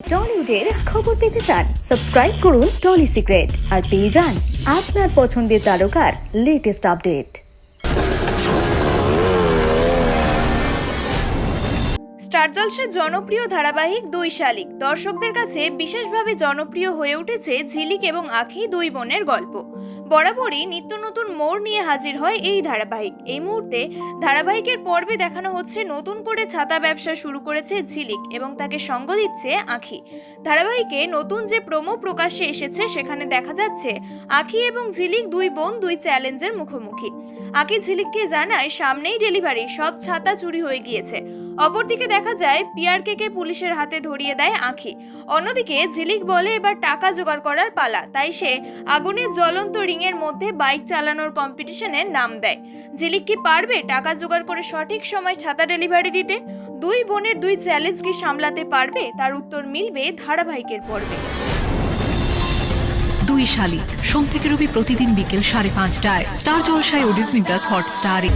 টলিউডের খবর পেতে চান, সাবস্ক্রাইব করুন টলি সিক্রেট আর পেয়ে যান আপনার পছন্দের তারকার লেটেস্ট আপডেট স্টার জলসের জনপ্রিয় ধারাবাহিক দুই শালিক। দর্শকদের কাছে বিশেষভাবে জনপ্রিয় হয়ে উঠেছে ঝিলিক এবং আখি দুই বোনের গল্প। বরাবরই নিত্য নতুন মোড় নিয়ে হাজির হয় এই ধারাবাহিক। এই মুহূর্তে ধারাবাহিকের পর্বে দেখানো হচ্ছে নতুন করে ছাতা ব্যবসা শুরু করেছে ঝিলিক এবং তাকে সঙ্গ দিচ্ছে আখি। ধারাবাহিকে নতুন যে প্রোমো প্রকাশ্যে এসেছে, সেখানে দেখা যাচ্ছে আখি এবং ঝিলিক দুই বোন, দুই চ্যালেঞ্জের মুখোমুখি। আখি ঝিলিককে জানায়, সামনেই ডেলিভারি, সব ছাতা চুরি হয়ে গিয়েছে। অপরদিকে দেখা যায়, পিআরকেকে পুলিশের হাতে ধরিয়ে দেয় আঁখি। অন্যদিকে ঝিলিক বলে, এবার টাকা জোগাড় করার পালা। তাই সে আগুনের জ্বলন্ত রিংয়ের মধ্যে বাইক চালানোর কম্পিটিশনে নাম দেয়। জিলিক কি পারবে টাকা জোগাড় করে সঠিক সময় ছাতা ডেলিভারি দিতে? দুই বোনের দুই চ্যালেঞ্জ কি সামলাতে পারবে? তার উত্তর মিলবে ধারাবাহিকের পর্বে। দুই শালিক, সোম থেকে রবি প্রতিদিন বিকেল সাড়ে পাঁচটায়। স্টার জলসায় ও ডিজনি প্লাস হটস্টারে।